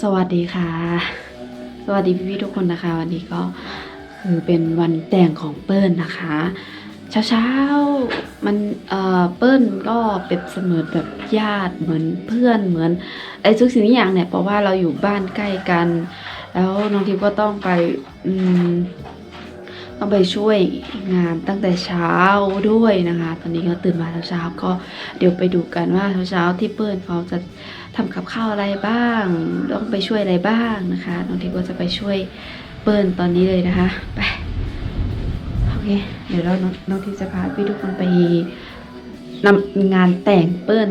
สวัสดีค่ะ สวัสดีพี่ๆทุกคนนะคะ วันนี้ก็คือเป็นวันแต่งของเปิ้ลนะคะ เช้าๆมันเอ่อเปิ้ลก็เปรียบเสมือนแบบญาติเหมือนเพื่อนเหมือนไอ้ทุกสิ่งทุกอย่างเนี่ยเพราะว่าเราอยู่บ้านใกล้กัน แล้วน้องทิพย์ก็ต้องไปอืม ต้องไปช่วยงานตั้งแต่เช้าด้วยนะคะ ตอนนี้ก็ตื่นมาเช้าๆก็เดี๋ยวไปดูกันว่าเช้าๆที่เปิ้ลเขาจะทำกับข้าวอะไรบ้าง ต้องไปช่วยอะไรบ้างนะคะน้องทิพย์ก็จะไปช่วยเปิ้ลตอนนี้เลยนะคะไปโอเคเดี๋ยวเราน้องทิพย์จะพาพี่ทุกคนไปนำงานแต่งเปิ้ล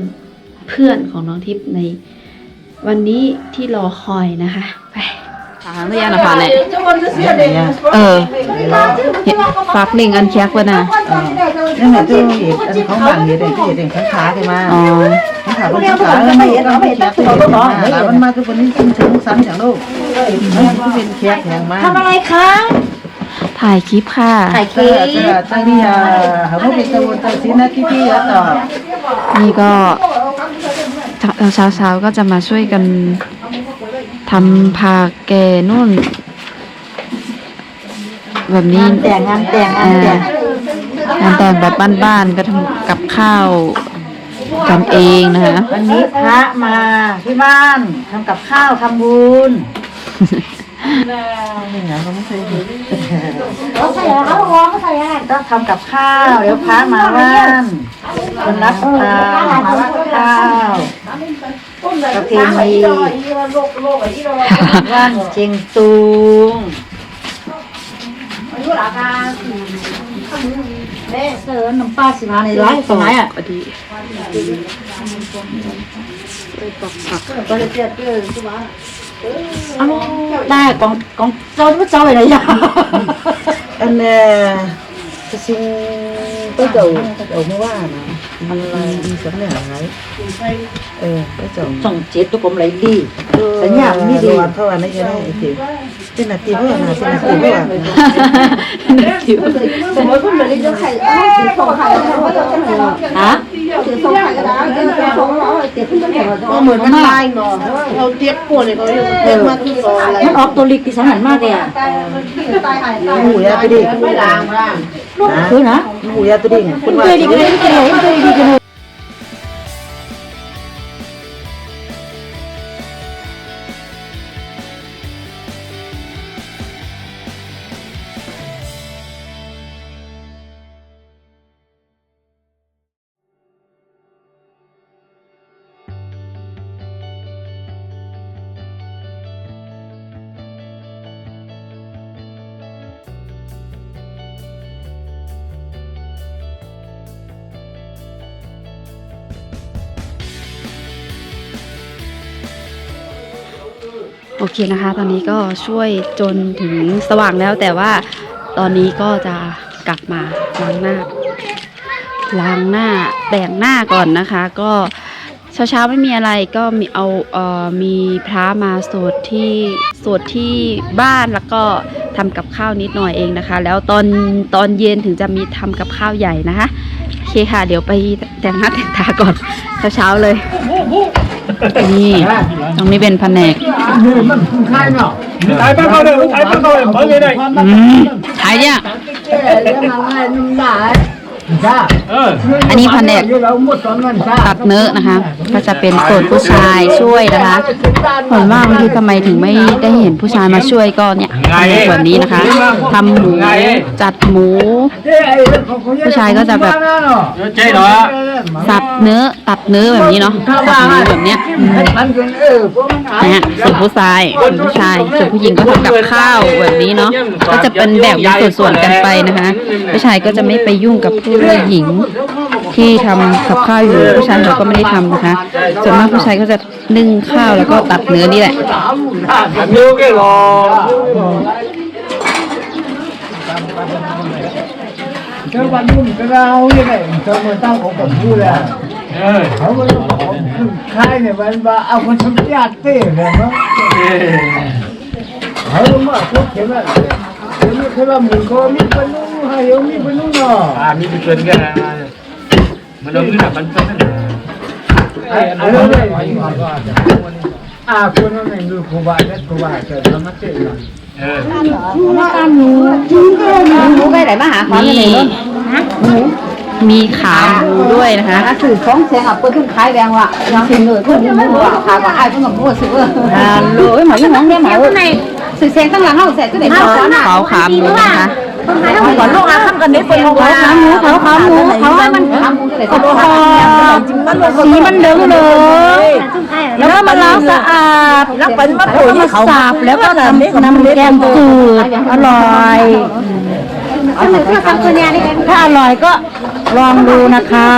เพื่อนของน้องทิพย์ในวันนี้ที่รอคอยนะคะ ไปางเรียนนะคะเนี่ยเออเห็นฝากลิงก์อันแคกไว้นะนั่นแหละที่เห็นอันของบ้านเห็นเด็กเห็นข้างขาใช่ไหมอ๋อข้างขาเป็นข้างขาแล้วไม่เห็นเราไม่เห็นตั้งตัวลูกน้องแล้วมันมาทุกคนนี้ขึ้นถึงสันอย่างลูกมันเป็นแคกแข็งมากทำอะไรคะถ่ายคลิปค่ะ ถ่ายคเอลิอปตั้งนี่อะเขาเป็นตะวันตกสินะที่พี่อะต่อนี่ก็เช้าเช้าๆก็จะมาช่วยกัน ทำผักแกนู่น แบบนี้งานแต่งงานแต่งงานแต่งงานแต่งแบบบ้านๆก็ทำกับข้าวทำเองนะคะวันนี้พระมาที่บ้านทำกับข้าวทำบุญนี่ไงเขาไม่เคยเห็นเขาใส่อะไรเขาร้องเขาใส่อะไรต้องทำกับข้าวเดี๋ยวพระมาบ้านคนรับทานมารับข้าว ประเพณีว่านเชียงตุงเสิร์ฟน้ำปลาสิมาในไลฟ์สมัยอะพอดีอ้าวได้กองกองเจ้าที่เจ้าอะไรอย่างอันเนี่ยกระซิงก็เก่าเก่าไม่ว่านะ มันมีสำเนียงอะไรเออก็จ้าส่งเจ็ดตัวผมไหลดีสัญญาณนี่ดีเท่าวันนี้จะได้สิเป็นนาทีเพื่อนนะเป็นนาทีเพื่อนสมมติคุณเหมือนจะไข่ถือส่งข่แล้วก็จะให้เราฮะถือส่งไข่ก็ได้ถืองเราเจ็บขึ้นจะเห็นเราก็เหมือนมันลายเนาะเราเทียบปวดเลยเขาเทียบมาที่รออะไรออกตัวลิกที่ฉันหันมากเลยอะตายที่ตายหายตายหูยาตัวดิ่งไม่ล้างร่าง คือนะหูยาตัวดิ่งคุณว่าเคยดีกันเลยเโอเคนะคะ ตอนนี้ก็ช่วยจนถึงสว่างแล้ว แต่ว่าตอนนี้ก็จะกลับมาล้างหน้า ล้างหน้าแต่งหน้าก่อนนะคะ ก็เช้าๆไม่มีอะไรก็มีเอาเอ่อมีพระมาสวดที่สวดที่บ้านแล้วก็ทำกับข้าวนิดหน่อยเองนะคะ แล้วตอนตอนเย็นถึงจะมีทำกับข้าวใหญ่นะคะโอเคค่ะ เดี๋ยวไปแต่งหน้าแต่งตาก่อนเช้าๆเลยนี่ตรงนี้เป็นแผนก ถ่ายไปเขาเลยถ่า ยไปเขาเลยมองยังไงอืมขายเนี่ยเอออันนี้แผนกตัดเนื้อนะคะ ก็จะเป็นส่วนผู้ชายช่วยนะคะผลว่าบางทีทำไมถึงไม่ได้เห็นผู้ชายมาช่วยก็เนี่ยทำในส่วนนี้นะคะทำหมูจัดหมู ผู้ชายก็จะแบบเจ๊เหรอสับเนื้อตัดเนื้อแบบนี้เนาะตัดเนื้อแบบเนี้ยอืมนะฮะส่วนผู้ชายส่วนผู้ชายส่วนผู้หญิงก็ทำกับข้าวแบบนี้เนาะก็จะเป็นแบ่งเป็นส่วนๆกันไปนะคะ ผู้ชายก็จะไม่ไปยุ่งกับผู้หญิงที่ทำกับข้าวอยู่ผู้ชายเขาก็ไม่ได้ทำนะคะส่วนมากผู้ชายก็จะนึ่งข้าวแล้วก็ตัดเนื้อนี่แหละอันนี้ก็รอเจ้าวันนุ่มก็เราเนี่ยเจ้ามาตั้งของผมพูดแล้วเออเขาก็ของค่ายเนี่ยมันว่าเอาคนทำญาติเต้เลยมั้งเขามาพวกเขียนว่าเขียนว่า แค่ว่ามึงก็มีปนุ่งให้ยมีปนุ่งเนาะอ่ามีเป็นเกินกันนะมันโดนขึ้นแบบมันเป็นไอ้อะไรเลยอ่าคนนั้นไม่รู้ครูบาเด็กครูบาเกิดธรรมะเจ้าเออหมูไปไหนมาหาความมียังไงนู้นมีขาหมูด้วยนะคะถ้าสื่อฟ้องแซงอะเปิ้ลขึ้นขายแบงว่ะยังสิเหนื่อยเพิ่นยังไม่รู้ว่าขายว่าอ้ายเพิ่นก็บ่ซื้ออ่าโลยหมอยังหวังเด้หมอ สื่อแซงตั้งหลังเฮาแซงก็ได้เขาขอน่ะเขาขาหมูนะคะก่อนลูกอาคำกันนี้เปิ้นเขาขาหมูเขาขาหมูเขาให้มันขาหมูก็ได้ตัวคอสีมันเหลืองเลยแล้วก็มาล้างสะอาดแล้วเป็นมะกรูดมาสับแล้วก็น้ำน้ำแกงจืดอร่อยถ้าอร่อยก็ลองดูนะคะ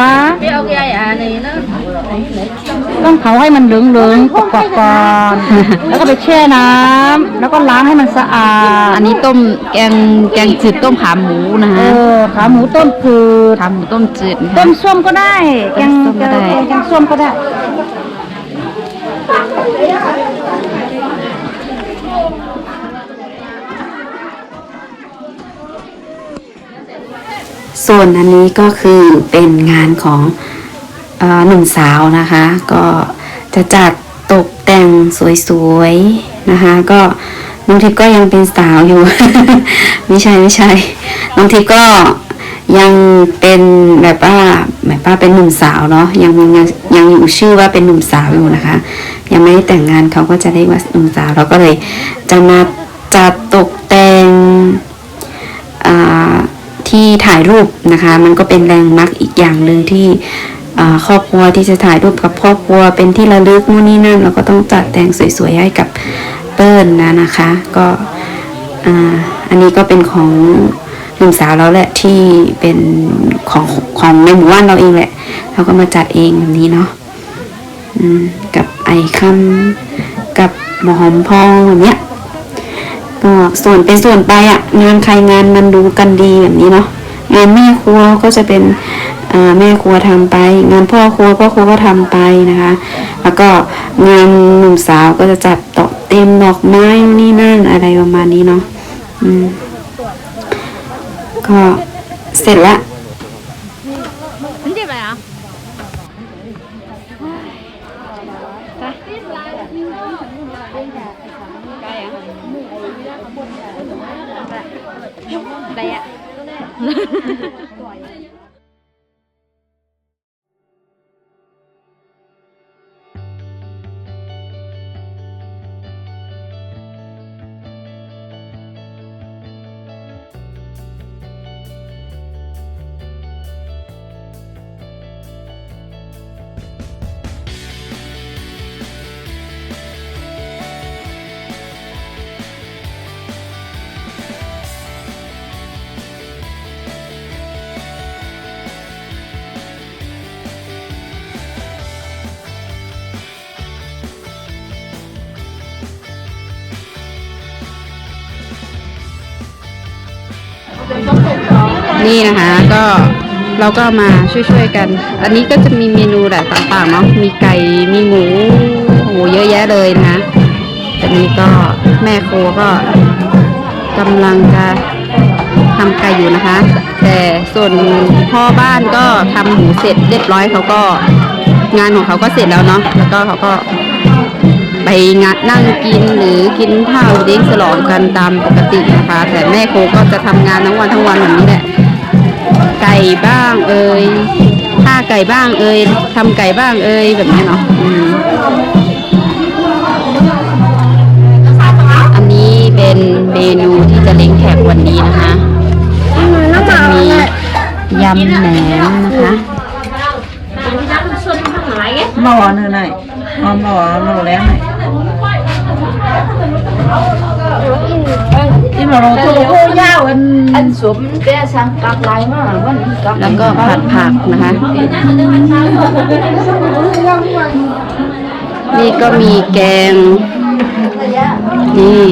ต้องเผาให้มันเหลืองๆกรอบๆก่อนแล้วก็ไปแช่น้ำแล้วก็ล้างให้มันสะอาดอันนี้ต้มแกงแกงจืดต้มขาหมูนะเอคะอขาหมูต้มคือขาหมูต้มจืดนะต้คะ มส้มก็ได้แกงต้มส้มก็ได้ แกงแกงส้มก็ได้ ส่วนอันนี้ก็คือเป็นงานของเออ หนุ่มสาวนะคะ ก็จะจัดตกแต่งสวยๆนะคะ ก็น้องทิพย์ก็ยังเป็นสาวอยู่ ไม่ใช่ไม่ใช่น้องทิพย์ก็ยังเป็นแบบว่าแบบว่าเป็นหนุ่มสาวเนาะยังยังยังอยู่ชื่อว่าเป็นหนุ่มสาวอยู่นะคะ ยังไม่ได้แต่งงานเขาก็จะได้ว่าหนุ่มสาวเราก็เลยจะมาจัดตกแต่งที่ถ่ายรูปนะคะ มันก็เป็นแรงมักอีกอย่างหนึ่งที่ ครอบครัวที่จะถ่ายรูปกับครอบครัวเป็นที่ระลึกนู่นนี่นั่นเราก็ต้องจัดแต่งสวยๆให้กับเปิ้ลนะนะคะ ก็อันนี้ก็เป็นของหนุ่มสาวเราแหละที่เป็นของของในหมู่บ้านเราเองแหละ เราก็มาจัดเองแบบนี้เนาะกับไอคัมกับหมอหอมพองแบบเนี้ยก็ส่วนเป็นส่วนไปอะงานใครงานมันดูกันดีแบบนี้เนาะงานแม่ครัวก็จะเป็น แม่ครัวทำไป งานพ่อครัวพ่อครัวก็ทำไปนะคะ แล้วก็งานหนุ่มสาวก็จะจัดตกเต็มดอกไม้นี่นั่นอะไรประมาณนี้เนาะอืมก็เสร็จละได้อะ นี่นะคะก็เราก็มาช่วยๆกัน อันนี้ก็จะมีเมนูหลายต่างๆเนาะ มีไก่ มีหมูโอ้โหเยอะแยะเลยนะแต่นี้ก็แม่ครัวก็กำลังจะทำไก่อยู่นะคะ แต่ส่วนพ่อบ้านก็ทำหมูเสร็จเรียบร้อยเขาก็งานของเขาก็เสร็จแล้วเนาะ แล้วก็เขาก็ไปงานนั่งกินหรือกินข้าวเลี้ยงฉลองกันตามปกตินะคะ แต่แม่โคก็จะทำงานทั้งวันทั้งวันแบบนี้แหละ ไก่บ้างเอ่ยฆ่าไก่บ้างเอ่ยทำไก่บ้างเอ่ยแบบนี้เนาะอืมอันนี้เป็นเมนูที่จะเลี้ยงแขกวันนี้นะคะก็จะมียำแหนมนะคะหม้อนี่หน่อยเอาหม้อหม้อแล้วหน่อย ที่ม้อเราตัวโคยาวอันอันสวมแกสังกักลายมากวันกักแล้วก็ผัดผักนะคะ นี่ก็มีแกง นี่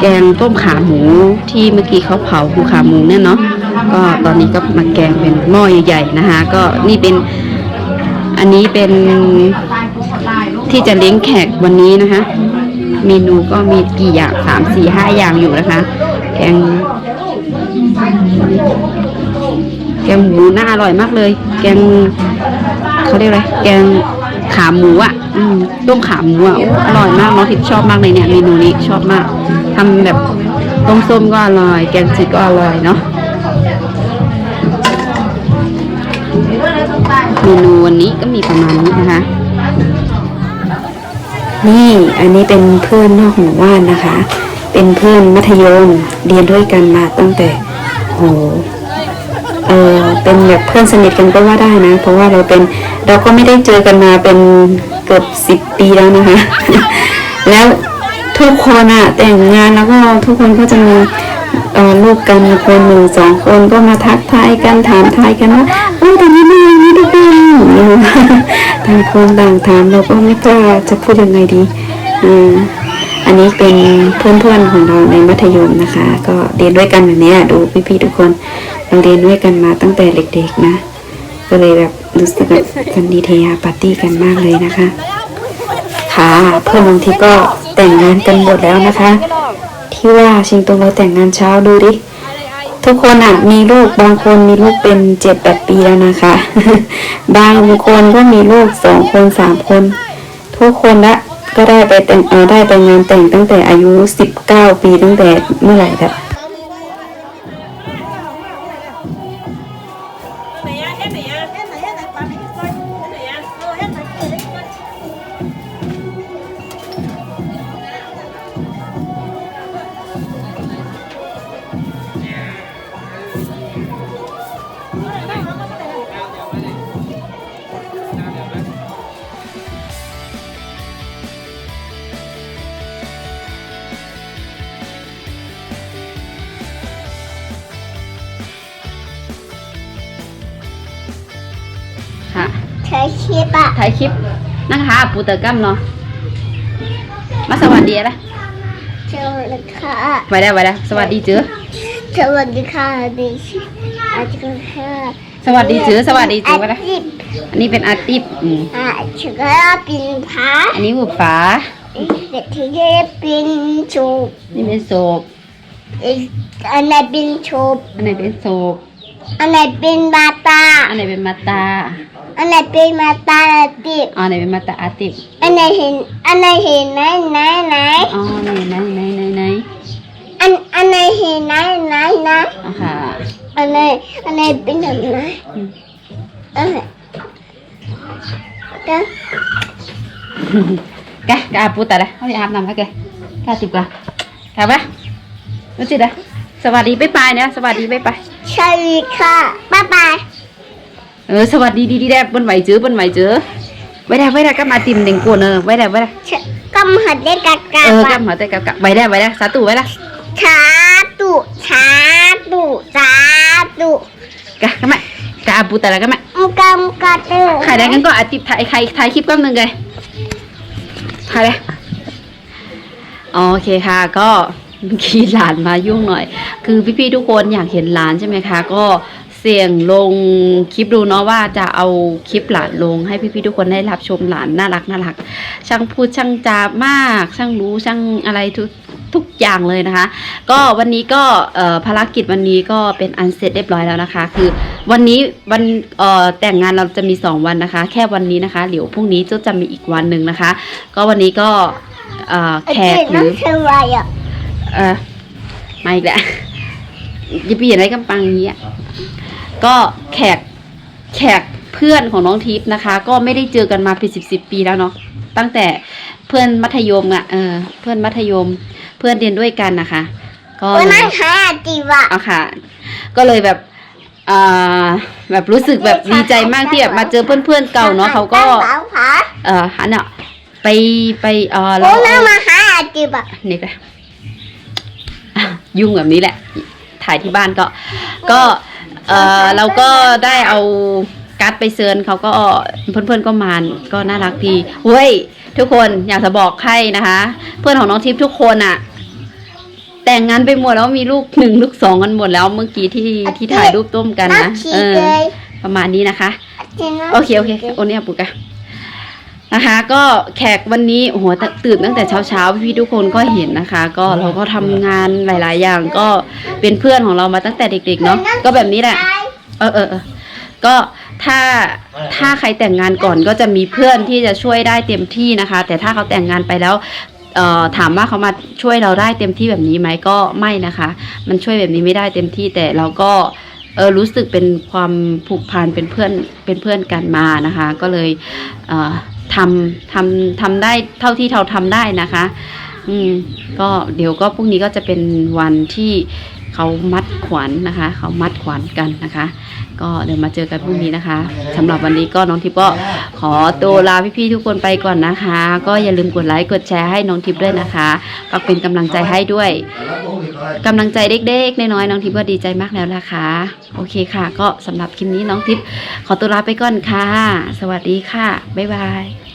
แกงต้มขาหมูที่เมื่อกี้เขาเผาคือขาหมูเนี่ยเนาะก็ตอนนี้ก็มาแกงเป็นหม้อใหญ่ๆนะคะ ก็นี่เป็นอันนี้เป็น ที่จะเลี้ยงแขกวันนี้นะคะ เมนูก็มีกี่อย่างสามสี่ห้าอย่างอยู่นะคะ แกง แกงหมูน่าอร่อยมากเลย แกงเขาเรียกอะไรแกงขาหมูอะต้มขาหมูอะอร่อยมากน้องทิพย์ชอบมากเลยเนี่ยเมนูนี้ชอบมากทำแบบต้มส้มก็อร่อย แกงจืดก็อร่อยเนาะเมนูวันนี้ก็มีประมาณนี้นะคะ นี่อันนี้เป็นเพื่อนนอกหมู่บ้านนะคะ เป็นเพื่อนมัธยมเรียนด้วยกันมาตั้งแต่โหเออเป็นแบบเพื่อนสนิทกันก็ว่าได้นะ เพราะว่าเราเป็นเราก็ไม่ได้เจอกันมาเป็นเกือบสิบปีแล้วนะคะ แล้วทุกคนอะแต่งงานแล้วก็ทุกคนก็จะมีเออลูกกันคนหนึ่งสองคนก็มาทักทายกันถามทายกันว่าเออแต่นี้ไม่ยังไม่ได้กันอย่างนี้นะคะ ต่างคนต่างถามเราก็ไม่กล้าจะพูดยังไงดีออันนี้เป็นเพื่อนๆของเราในมัธยมนะคะ ก็เรียนด้วยกันแบบนี้ดูพี่ๆทุกคนเราเรียนด้วยกันมาตั้งแต่เด็กๆนะ ก็เลยแบบรู้สึกแบบกันดีเทียปาร์ตี้กันมากเลยนะคะ ค่ะเพื่อนบางทีก็แต่งงานกันหมดแล้วนะคะ ที่ว่าชิงตรงเราแต่งงานเช้าดูดิ ทุกคนอะมีลูกบางคนมีลูกเป็นเจ็ดแปดปีแล้วนะคะ บางคนก็มีลูกสองคนสามคน ทุกคนละก็ได้ไปแต่งเออได้ไปงานแต่งตั้งแต่อายุสิบเก้าปีตั้งแต่เมื่อไหร่แบบ ใช้ชีปะถ่ายคลิปนะคะปูเตอร์กัมเนาะมาสวัสดีอะไรสวัสดีค่ะไปได้ไปได้สวัสดีเจือสวัสดีค่ะดิฉันอาจารย์ค่ะสวัสดีเจือสวัสดีเจือไปได้อาทิตย์อันนี้เป็นอาติฟอืมอาชิกาเป็นพระอันนี้บุฟ้าเด็กที่เป็นชูบนี่เป็นโศกอันไหนเป็นชูบอันไหนเป็นโศกอันไหนเป็นมาตาอันไหนเป็นมาตา อันไหนเป็นมาตาติบอันไหนเป็นมาตาอาติฟอันไหนเห็นอันไหนเห็นไหนไหนไหนอ๋อไหนไหนไหนไหนไหนอันอันไหนเห็นไหนไหนไหนอ๋อค่ะอันไหนอันไหนเป็นแบบไหนอันไหนก็แกกอาปูแต่ละเขาจะอาบน้ำให้แกกาติบกว่ากาปะรู้จิตอะสวัสดีบ๊ายบายเนี่ยสวัสดีบ๊ายบายใช่ค่ะบ๊ายบาย เออสวัสดีดีดีแดบนไหวจื้อบนไหวจื้อไว้ได้ไว้ได้ก็มาติมเด่งกวนเออไว้ได้ไว้ได้ก็มาหัดเล่นกันกัเออกับหัวใจกับกับไว้ได้ไว้ได้สาธุไว้ได้ช้าตุช้าตุช้าตุกะก็ไม่กะอาปูแต่ละก็ไม่มุกมกาเตอใครได้กันก็อาติบถ่ายใครถ่ายคลิปก็หนึ่งเลยถ่ายเลยโอเคค่ะก็เมื่อกี้หลานมายุ่งหน่อย คือพี่ๆทุกคนอยากเห็นหลานใช่ไหมคะ ก็เสี่ยงลงคลิปดูเนาะว่าจะเอาคลิปหลานลงให้พี่ๆทุกคนได้รับชมหลานน่ารักน่ารัก ช่างพูดช่างจามาก ช่างรู้ช่างอะไรทุกทุกอย่างเลยนะคะ ก็วันนี้ก็เอ่อภารกิจวันนี้ก็เป็นอันเสร็จเรียบร้อยแล้วนะคะ คือวันนี้วันเอ่อแต่งงานเราจะมี 2 วันนะคะ แค่วันนี้นะคะเดี๋ยวพรุ่งนี้จะจะมีอีกวันหนึ่งนะคะ ก็วันนี้ก็เอ่อแขกหน้อรืงอเชวายอะเออมาอีกแล้วอย่าเปลี่ยนอะไรกำปังอย่างนี้อะ ก็แขกแขกเพื่อนของน้องทิพย์นะคะ ก็ไม่ได้เจอกันมาเป็นสิบสิบปีแล้วเนาะตั้งแต่เพื่อนมัธยมอะเออเพื่อนมัธยมเพื่อนเรียนด้วยกันนะคะ ก็วันเลนั้ยนหาจีวะเอาค่ะ ก็เลยแบบอ่าแบบรู้สึกแบบดีใจมากที่แบบมาเจอเพื่อนๆเก่าเนาะเขาก็สาวผาเออหันอะไปไปเออโอ้เราน้ามาหาจีวะนี่ไปอะยุ่งแบบนี้แหละ ถ่ายที่บ้านก็ ก็ เออเราก็ได้เอาการ์ดไปเซิร์นเขาก็เพื่อนๆก็มาก็น่ารักดีเว้ยทุกคนอยากจะบอกให้นะคะ เพื่อนของน้องทิพย์ทุกคนอะแต่งงานไปหมดแล้วมีลูกหนึ่งลูกสองกันหมดแล้วเมื่อกี้ที่ที่ถ่ายรูปต้มกันน้านะขี่เออเลยประมาณนี้นะคะน้าโอเคโอเคโอนเนี่ยปุกะ นะคะ ก็แขกวันนี้โอ้โหตื่นตั้งแต่เช้าเช้าๆพี่ทุกคนก็เห็นนะคะ ก็เราก็ทำงานหลาย ๆ อย่างก็เป็นเพื่อนของเรามาตั้งแต่เด็ก ๆ เนาะก็แบบนี้แหละเออเออเออก็ถ้าถ้าใครแต่งงานก่อนก็จะมีเพื่อนที่จะช่วยได้เต็มที่นะคะ แต่ถ้าเขาแต่งงานไปแล้วเอ่อถามว่าเขามาช่วยเราได้เต็มที่แบบนี้ไหมก็ไม่นะคะ มันช่วยแบบนี้ไม่ได้เต็มที่แต่เราก็เออรู้สึกเป็นความผูกพันเป็นเพื่อนเป็นเพื่อนกันมานะคะ ก็เลยเอ่อ ทำทำทำได้เท่าที่เราทำได้นะคะ อืม ก็เดี๋ยวก็พรุ่งนี้ก็จะเป็นวันที่เขามัดขวัญนะคะ เขามัดขวัญกันนะคะ ก็เดี๋ยวมาเจอกันพรุ่งนี้นะคะสำหรับวันนี้ก็น้องทิพย์ก็ขอตัวลาพี่ๆทุกคนไปก่อนนะคะ ก็อย่าลืมกดไลค์กดแชร์ให้น้องทิพย์ด้วยนะคะฝากเป็นกำลังใจให้ด้วยกำลังใจเด็กๆน้อยๆน้องทิพย์ก็ดีใจมากแล้วนะคะ โอเคค่ะ ก็สำหรับคลิปนี้น้องทิพย์ขอตัวลาไปก่อนค่ะ สวัสดีค่ะบ๊ายบาย